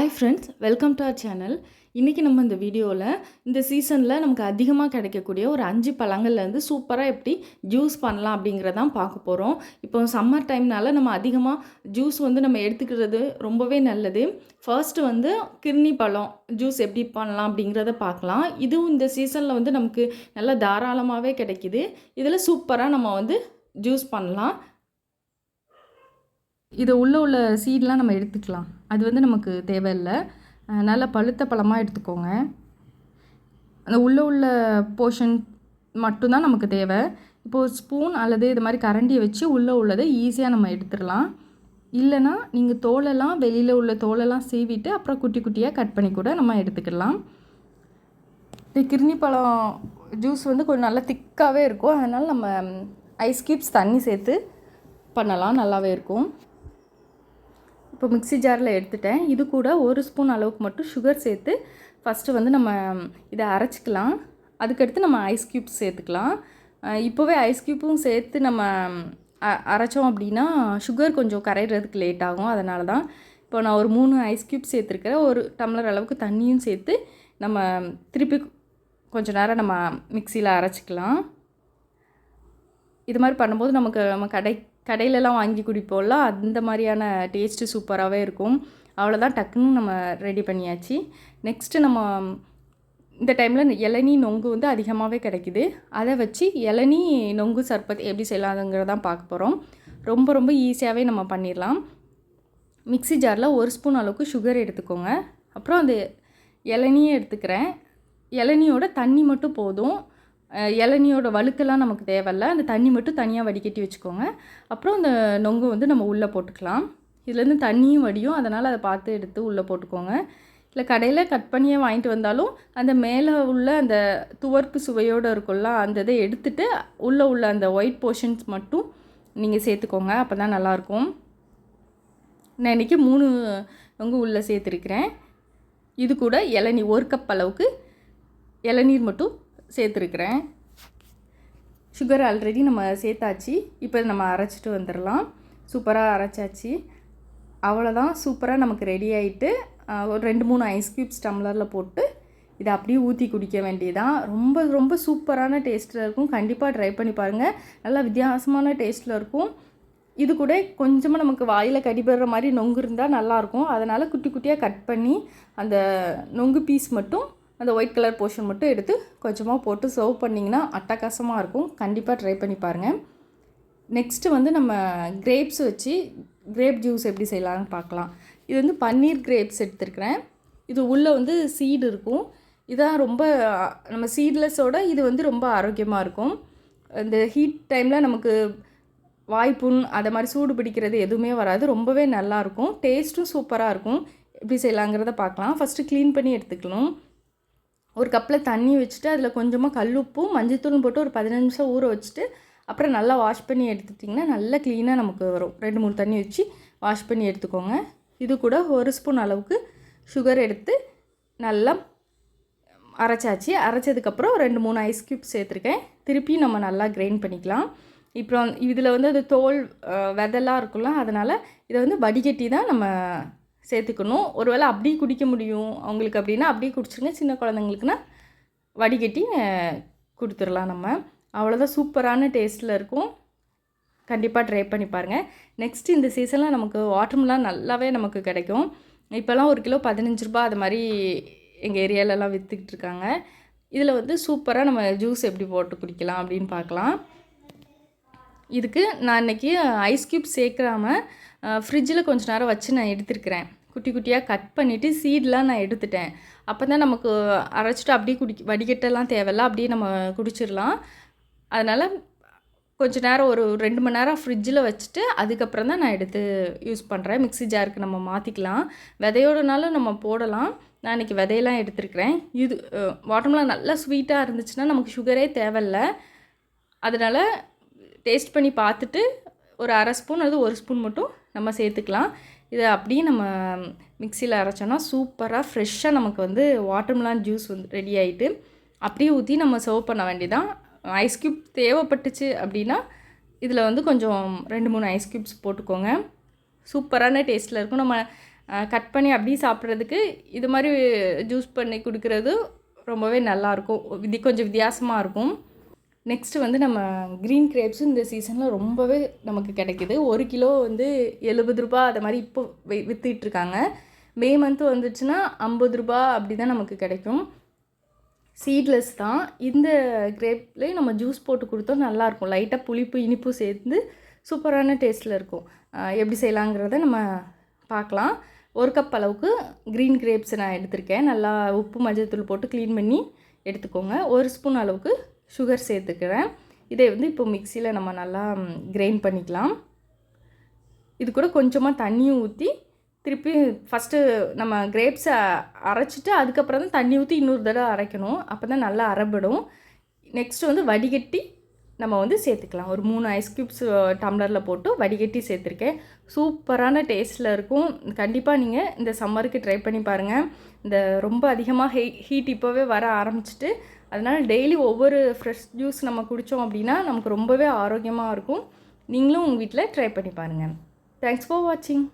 Hi friends welcome to our channel இன்றைக்கி நம்ம இந்த வீடியோவில் இந்த சீசனில் நமக்கு அதிகமாக கிடைக்கக்கூடிய ஒரு அஞ்சு பழங்கள்லேருந்து சூப்பராக எப்படி ஜூஸ் பண்ணலாம் அப்படிங்கிறதான் பார்க்க போகிறோம் இப்போ சம்மர் டைம்னால நம்ம அதிகமாக ஜூஸ் வந்து நம்ம எடுத்துக்கிறது ரொம்பவே நல்லது. ஃபர்ஸ்ட்டு வந்து கிர்னி பழம் ஜூஸ் எப்படி பண்ணலாம் அப்படிங்கிறத பார்க்கலாம். இதுவும் இந்த சீசனில் வந்து நமக்கு நல்லா தாராளமாகவே கிடைக்கிது. இதில் சூப்பராக நம்ம வந்து ஜூஸ் பண்ணலாம். இதை உள்ளே உள்ள சீட்லாம் நம்ம எடுத்துக்கலாம். அது வந்து நமக்கு தேவையில்லை. நல்லா நல்ல பழுத்த பழமாக எடுத்துக்கோங்க. அந்த உள்ளே உள்ள போர்ஷன் மட்டும்தான் நமக்கு தேவை. இப்போது ஸ்பூன் அல்லது இது மாதிரி கரண்டியை வச்சு உள்ளே உள்ளதை ஈஸியாக நம்ம எடுத்துடலாம். இல்லைன்னா நீங்கள் தோலெல்லாம் வெளியில் உள்ள தோலெல்லாம் சீவிட்டு அப்புறம் குட்டி குட்டியாக கட் பண்ணி கூட நம்ம எடுத்துக்கலாம். இந்த கிருணி பழம் ஜூஸ் வந்து கொஞ்சம் நல்லா திக்காகவே இருக்கும். அதனால் நம்ம ஐஸ் க்யூப்ஸ் தண்ணி சேர்த்து பண்ணலாம். நல்லாவே இருக்கும். இப்போ மிக்ஸி ஜாரில் எடுத்துட்டேன். இது கூட ஒரு ஸ்பூன் அளவுக்கு மட்டும் சுகர் சேர்த்து ஃபஸ்ட்டு வந்து நம்ம இதை அரைச்சிக்கலாம். அதுக்கடுத்து நம்ம ஐஸ் க்யூப்ஸ் சேர்த்துக்கலாம். இப்போவே ஐஸ் க்யூப்பும் சேர்த்து நம்ம அ- அரைச்சோம் அப்படின்னா சுகர் கொஞ்சம் கரையிறதுக்கு லேட் ஆகும். அதனால தான் இப்போ நான் ஒரு மூணு ஐஸ் க்யூப் சேர்த்துருக்கிறேன். ஒரு டம்ளர் அளவுக்கு தண்ணியும் சேர்த்து நம்ம திருப்பி கொஞ்சம் நேரம் நம்ம மிக்சியில் அரைச்சிக்கலாம். இது மாதிரி பண்ணும்போது நமக்கு நம்ம கடை கடையிலலாம் வாங்கி குடிப்போம்ல அந்த மாதிரியான டேஸ்ட்டு சூப்பராகவே இருக்கும். அவ்வளோதான் டக்குன்னு நம்ம ரெடி பண்ணியாச்சு. நெக்ஸ்ட்டு நம்ம இந்த டைமில் இளநீ நொங்கு வந்து அதிகமாகவே கிடைக்குது. அதை வச்சு இளநீ நொங்கு சர்பத் எப்படி செய்யலாங்கிறதான் பார்க்க போகிறோம் ரொம்ப ரொம்ப ஈஸியாகவே நம்ம பண்ணிடலாம். மிக்ஸி ஜாரில் ஒரு ஸ்பூன் அளவுக்கு சுகர் எடுத்துக்கோங்க. அப்புறம் அந்த இளநியை எடுத்துக்கிறேன். இளநியோட தண்ணி மட்டும் போதும். இளநியோட வழுக்கெல்லாம் நமக்கு தேவையில்ல. அந்த தண்ணி மட்டும் தனியாக வடிகட்டி வச்சுக்கோங்க. அப்புறம் அந்த நொங்கு வந்து நம்ம உள்ளே போட்டுக்கலாம். இதுலேருந்து தண்ணியும் வடியும். அதனால் அதை பார்த்து எடுத்து உள்ளே போட்டுக்கோங்க. இல்லை கடையில் கட் பண்ணியே வாங்கிட்டு வந்தாலும் அந்த மேலே உள்ள அந்த துவர்ப்பு சுவையோடு இருக்கும்ல அந்த இதை எடுத்துட்டு உள்ளே உள்ள அந்த ஒயிட் போர்ஷன்ஸ் மட்டும் நீங்கள் சேர்த்துக்கோங்க. அப்போ தான் நல்லாயிருக்கும். நான் இன்றைக்கி மூணு நொங்கு உள்ளே சேர்த்துருக்கிறேன். இது கூட இளநீர் ஒரு கப் அளவுக்கு இளநீர் மட்டும் சேர்த்துருக்குறேன். சுகர் ஆல்ரெடி நம்ம சேர்த்தாச்சு. இப்போ நம்ம அரைச்சிட்டு வந்துடலாம். சூப்பராக அரைச்சாச்சு. அவ்வளோதான் சூப்பராக நமக்கு ரெடி ஆகிட்டு ஒரு ரெண்டு மூணு ஐஸ் க்யூப்ஸ் டம்ளரில் போட்டு இதை அப்படியே ஊற்றி குடிக்க வேண்டியதான் ரொம்ப ரொம்ப சூப்பரான டேஸ்ட்டில் இருக்கும். கண்டிப்பாக ட்ரை பண்ணி பாருங்கள் நல்லா வித்தியாசமான டேஸ்ட்டில் இருக்கும். இது கூட கொஞ்சமாக நமக்கு வாயில் கடிபடுற மாதிரி நொங்கு இருந்தால் நல்லாயிருக்கும் அதனால் குட்டி குட்டியாக கட் பண்ணி அந்த நொங்கு பீஸ் மட்டும் அந்த ஒயிட் கலர் போர்ஷன் மட்டும் எடுத்து கொஞ்சமாக போட்டு சர்வ் பண்ணிங்கன்னா அட்டகாசமாக இருக்கும். கண்டிப்பாக ட்ரை பண்ணி பாருங்கள் நெக்ஸ்ட்டு வந்து நம்ம கிரேப்ஸ் வச்சு கிரேப் ஜூஸ் எப்படி செய்யலாம்னு பார்க்கலாம். இது வந்து பன்னீர் கிரேப்ஸ் எடுத்துருக்கிறேன். இது உள்ளே வந்து சீடு இருக்கும். இதான் ரொம்ப நம்ம சீட்லெஸ்ஸோட இது வந்து ரொம்ப ஆரோக்கியமாக இருக்கும். இந்த ஹீட் டைமில் நமக்கு வாய்ப்புண் அதை மாதிரி சூடு பிடிக்கிறது எதுவுமே வராது. ரொம்பவே நல்லாயிருக்கும் டேஸ்ட்டும் சூப்பராக இருக்கும். எப்படி செய்யலாங்கிறத பார்க்கலாம். ஃபஸ்ட்டு க்ளீன் பண்ணி எடுத்துக்கணும். ஒரு கப்பில் தண்ணி வச்சுட்டு அதில் கொஞ்சமாக கல்லுப்பும் மஞ்சத்தூளும் போட்டு ஒரு பதினஞ்சு நிமிஷம் ஊற வச்சுட்டு அப்புறம் நல்லா வாஷ் பண்ணி எடுத்துட்டிங்கன்னா நல்லா க்ளீனாக நமக்கு வரும். ரெண்டு மூணு தண்ணி வச்சு வாஷ் பண்ணி எடுத்துக்கோங்க. இது கூட ஒரு ஸ்பூன் அளவுக்கு சுகர் எடுத்து நல்லா அரைச்சாச்சு. அரைச்சதுக்கப்புறம் ரெண்டு மூணு ஐஸ் க்யூப் சேர்த்துருக்கேன். திருப்பி நம்ம நல்லா கிரைண்ட் பண்ணிக்கலாம். இப்போ இதில் வந்து அது தோல் விதெல்லாம் இருக்கும்ல அதனால் இதை வந்து வடிகட்டி தான் நம்ம சேர்த்துக்கணும். ஒருவேளை அப்படியே குடிக்க முடியும். அவங்களுக்கு அப்படின்னா அப்படியே குடிச்சிருங்க. சின்ன குழந்தைங்களுக்குன்னா வடிகட்டி கொடுத்துடலாம் நம்ம. அவ்வளோதான் சூப்பரான டேஸ்ட்டில் இருக்கும். கண்டிப்பாக ட்ரை பண்ணி பாருங்கள் நெக்ஸ்ட் இந்த சீசனில் நமக்கு வாட்டர்மெலாம் நல்லாவே நமக்கு கிடைக்கும். இப்போல்லாம் ஒரு கிலோ பதினஞ்சு ரூபாய் அது மாதிரி எங்கள் ஏரியாலலாம் விற்றுக்கிட்டு இருக்காங்க. இதில் வந்து சூப்பராக நம்ம ஜூஸ் எப்படி போட்டு குடிக்கலாம் அப்படின்னு பார்க்கலாம். இதுக்கு நான் இன்றைக்கி ஐஸ் க்யூப் சேர்க்காம ஃப்ரிட்ஜில் கொஞ்ச நேரம் வச்சு நான் எடுத்துருக்கிறேன். குட்டி குட்டியாக கட் பண்ணிவிட்டு சீட்லாம் நான் எடுத்துட்டேன். அப்போ தான் நமக்கு அரைச்சிட்டு அப்படியே குடி வடிகட்டெல்லாம் தேவையில்ல. அப்படியே நம்ம குடிச்சிடலாம். அதனால் கொஞ்ச நேரம் ஒரு ரெண்டு மணி நேரம் ஃப்ரிட்ஜில் வச்சுட்டு அதுக்கப்புறம் தான் நான் எடுத்து யூஸ் பண்ணுறேன் மிக்ஸி ஜாருக்கு நம்ம மாற்றிக்கலாம் விதையோடனாலும் நம்ம போடலாம். நான் இன்றைக்கி விதையெல்லாம் எடுத்துருக்கிறேன். இது வாட்டர்மெலாம் நல்லா ஸ்வீட்டாக இருந்துச்சுன்னா நமக்கு சுகரே தேவையில்ல. அதனால் டேஸ்ட் பண்ணி பார்த்துட்டு ஒரு அரை ஸ்பூன் அல்லது ஒரு ஸ்பூன் மட்டும் நம்ம சேர்த்துக்கலாம். இதை அப்படியே நம்ம மிக்சியில் அரைச்சோன்னா சூப்பராக ஃப்ரெஷ்ஷாக நமக்கு வந்து வாட்டர்மெலான் ஜூஸ் வந்து ரெடி ஆகிட்டு அப்படியே ஊற்றி நம்ம சர்வ் பண்ண வேண்டியதான் ஐஸ் க்யூப் தேவைப்பட்டுச்சு அப்படின்னா இதில் வந்து கொஞ்சம் ரெண்டு மூணு ஐஸ் க்யூப்ஸ் போட்டுக்கோங்க. சூப்பரான டேஸ்ட்டில் இருக்கும். நம்ம கட் பண்ணி அப்படியே சாப்பிட்றதுக்கு இது மாதிரி ஜூஸ் பண்ணி கொடுக்குறது ரொம்பவே நல்லாயிருக்கும் இது கொஞ்சம் வித்தியாசமாக இருக்கும். நெக்ஸ்ட்டு வந்து நம்ம க்ரீன் கிரேப்ஸும் இந்த சீசனில் ரொம்பவே நமக்கு கிடைக்கிது. ஒரு கிலோ வந்து எழுபது ரூபா அதை மாதிரி இப்போ வி- வித்துட்டு மே மந்த்து வந்துச்சுன்னா ஐம்பது ரூபா அப்படி தான் நமக்கு கிடைக்கும். சீட்லெஸ் தான். இந்த கிரேப்லேயும் நம்ம ஜூஸ் போட்டு கொடுத்தோம் நல்லாயிருக்கும் லைட்டாக புளிப்பு இனிப்பும் சேர்ந்து சூப்பரான டேஸ்ட்டில் இருக்கும். எப்படி செய்யலாங்கிறத நம்ம பார்க்கலாம். ஒரு கப் அளவுக்கு க்ரீன் கிரேப்ஸ் நான் எடுத்திருக்கேன். நல்லா உப்பு மஞ்சள்தூள் போட்டு க்ளீன் பண்ணி எடுத்துக்கோங்க. ஒரு ஸ்பூன் அளவுக்கு சுகர் சேர்த்துக்கிறேன். இதை வந்து இப்போ மிக்சியில் நம்ம நல்லா கிரைண்ட் பண்ணிக்கலாம். இது கூட கொஞ்சமாக தண்ணியும் ஊற்றி திருப்பி ஃபஸ்ட்டு நம்ம கிரேப்ஸை அரைச்சிட்டு அதுக்கப்புறம் தான் தண்ணி ஊற்றி இன்னொரு தடவை அரைக்கணும். அப்போ தான் நல்லா அரைபடும். நெக்ஸ்ட்டு வந்து வடிகட்டி நம்ம வந்து சேர்த்துக்கலாம். ஒரு மூணு ஐஸ் க்யூப்ஸ் டம்ளரில் போட்டு வடிகட்டி சேர்த்துருக்கேன். சூப்பரான டேஸ்ட்டில் இருக்கும். கண்டிப்பாக நீங்கள் இந்த சம்மருக்கு ட்ரை பண்ணி பாருங்கள் இந்த ரொம்ப அதிகமாக ஹீ ஹீட் இப்போவே வர ஆரம்பிச்சிட்டு அதனால் டெய்லி ஒவ்வொரு ஃப்ரெஷ் ஜூஸ் நம்ம குடித்தோம் அப்படின்னா நமக்கு ரொம்பவே ஆரோக்கியமாக இருக்கும். நீங்களும் உங்கள் வீட்டில் ட்ரை பண்ணி பாருங்கள் தேங்க்ஸ் ஃபார் வாட்சிங்